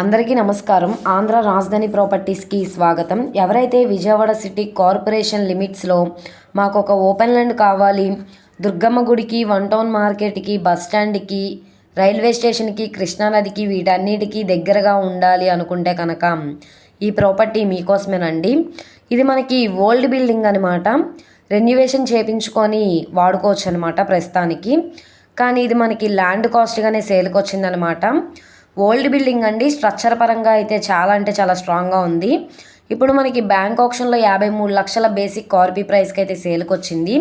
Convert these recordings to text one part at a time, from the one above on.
అందరికీ నమస్కారం. ఆంధ్ర రాజధాని ప్రాపర్టీస్కి స్వాగతం. ఎవరైతే విజయవాడ సిటీ కార్పొరేషన్ లిమిట్స్లో మాకు ఒక ఓపెన్ ల్యాండ్ కావాలి దుర్గమ్మ గుడికి వన్ టౌన్ మార్కెట్కి బస్ స్టాండ్కి రైల్వే స్టేషన్కి కృష్ణానదికి వీటన్నిటికీ దగ్గరగా ఉండాలి అనుకుంటే కనుక ఈ ప్రాపర్టీ మీకోసమేనండి. ఇది మనకి ఓల్డ్ బిల్డింగ్ అనమాట రెన్యువేషన్ చేపించుకొని వాడుకోవచ్చు అనమాట ప్రస్తుతానికి. కానీ ఇది మనకి ల్యాండ్ కాస్ట్గానే సేల్కి వచ్చిందనమాట ఓల్డ్ బిల్డింగ్ అండి. స్ట్రక్చర్ పరంగా అయితే చాలా అంటే చాలా స్ట్రాంగ్గా ఉంది. ఇప్పుడు మనకి బ్యాంక్ ఆప్షన్లో యాభై మూడు లక్షల బేసిక్ కార్పీ ప్రైస్కి అయితే సేల్కి వచ్చింది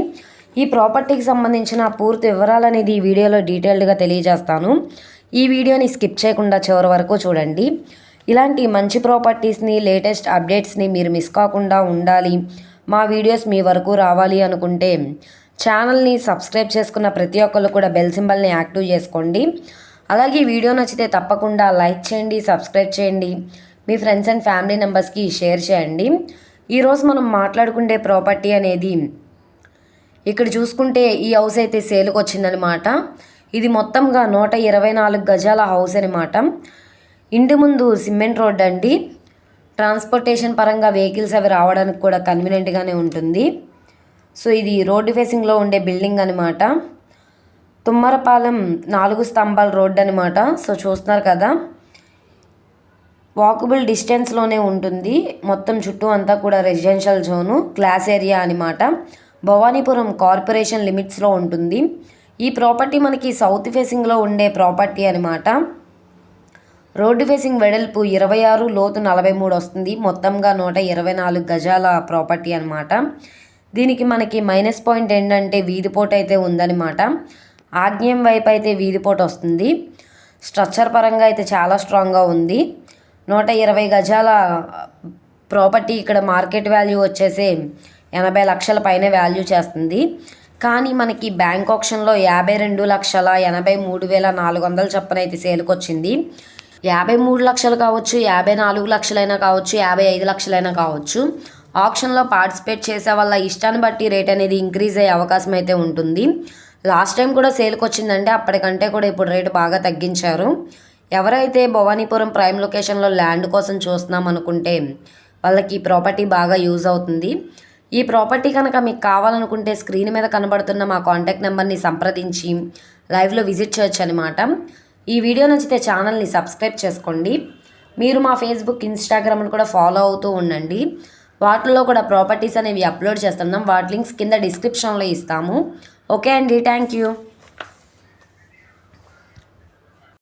ఈ ప్రాపర్టీకి సంబంధించిన పూర్తి వివరాలు అనేది ఈ వీడియోలో డీటెయిల్డ్గా తెలియజేస్తాను. ఈ వీడియోని స్కిప్ చేయకుండా చివరి వరకు చూడండి. ఇలాంటి మంచి ప్రాపర్టీస్ని లేటెస్ట్ అప్డేట్స్ని మీరు మిస్ కాకుండా ఉండాలి. మా వీడియోస్ మీ వరకు రావాలి అనుకుంటే ఛానల్ని సబ్స్క్రైబ్ చేసుకున్న ప్రతి ఒక్కళ్ళు కూడా బెల్ సింబల్ని యాక్టివ్ చేసుకోండి. అలాగే వీడియో నచ్చితే తప్పకుండా లైక్ చేయండి సబ్స్క్రైబ్ చేయండి మీ ఫ్రెండ్స్ అండ్ ఫ్యామిలీ మెంబర్స్కి షేర్ చేయండి. ఈరోజు మనం మాట్లాడుకునే ప్రాపర్టీ అనేది ఇక్కడ చూసుకుంటే ఈ హౌస్ అయితే సేల్కి వచ్చిందనమాట ఇది మొత్తంగా నూట ఇరవై నాలుగు గజాల హౌస్ అనమాట ఇంటి ముందు సిమెంట్ రోడ్ అండి. ట్రాన్స్పోర్టేషన్ పరంగా వెహికల్స్ అవి రావడానికి కూడా కన్వీనియంట్గానే ఉంటుంది. సో ఇది రోడ్డు ఫేసింగ్లో ఉండే బిల్డింగ్ అనమాట తుమ్మరపాలెం నాలుగు స్తంభాల రోడ్డు అనమాట సో చూస్తున్నారు కదా. వాకబుల్ డిస్టెన్స్లోనే ఉంటుంది. మొత్తం చుట్టూ అంతా కూడా రెసిడెన్షియల్ జోను క్లాస్ ఏరియా అనమాట భవానీపురం కార్పొరేషన్ లిమిట్స్లో ఉంటుంది. ఈ ప్రాపర్టీ మనకి సౌత్ ఫేసింగ్లో ఉండే ప్రాపర్టీ అనమాట రోడ్డు ఫేసింగ్ వెడల్పు ఇరవై ఆరు లోతు నలభై మూడు వస్తుంది. మొత్తంగా నూట ఇరవై నాలుగు గజాల ప్రాపర్టీ అనమాట దీనికి మనకి మైనస్ పాయింట్ ఏంటంటే వీధిపోటు అయితే ఉందన్నమాట. ఆగ్నేయం వైపు అయితే వీధిపోటు వస్తుంది. స్ట్రక్చర్ పరంగా అయితే చాలా స్ట్రాంగ్గా ఉంది. నూట ఇరవై గజాల ప్రాపర్టీ ఇక్కడ మార్కెట్ వాల్యూ వచ్చేసి ఎనభై లక్షల పైన వాల్యూ చేస్తుంది. కానీ మనకి బ్యాంక్ ఆప్షన్లో యాభై రెండు లక్షల ఎనభై మూడు వేల నాలుగు వందల చొప్పున అయితే సేల్కి వచ్చింది యాభై మూడు లక్షలు కావచ్చు యాభై నాలుగు లక్షలైనా కావచ్చు యాభై ఐదు లక్షలైనా కావచ్చు. ఆప్షన్లో పార్టిసిపేట్ చేసే వాళ్ళ ఇష్టాన్ని బట్టి రేట్ అనేది ఇంక్రీజ్ అయ్యే అవకాశం అయితే ఉంటుంది. లాస్ట్ టైం కూడా సేల్కి వచ్చిందంటే అప్పటికంటే కూడా ఇప్పుడు రేటు బాగా తగ్గించారు. ఎవరైతే భవానీపురం ప్రైమ్ లొకేషన్లో ల్యాండ్ కోసం చూస్తున్నాం అనుకుంటే వాళ్ళకి ఈ ప్రాపర్టీ బాగా యూజ్ అవుతుంది. ఈ ప్రాపర్టీ కనుక మీకు కావాలనుకుంటే స్క్రీన్ మీద కనబడుతున్న మా కాంటాక్ట్ నెంబర్ని సంప్రదించి లైవ్లో విజిట్ చేయొచ్చు అనమాట ఈ వీడియో నచ్చితే ఛానల్ని సబ్స్క్రైబ్ చేసుకోండి. మీరు మా ఫేస్బుక్ ఇన్స్టాగ్రామ్ని కూడా ఫాలో అవుతూ ఉండండి. వాటిల్లో కూడా ప్రాపర్టీస్ అనేవి అప్లోడ్ చేస్తున్నాం. వాటి లింక్స్ కింద డిస్క్రిప్షన్లో ఇస్తాము. ఓకే అండి థ్యాంక్ యూ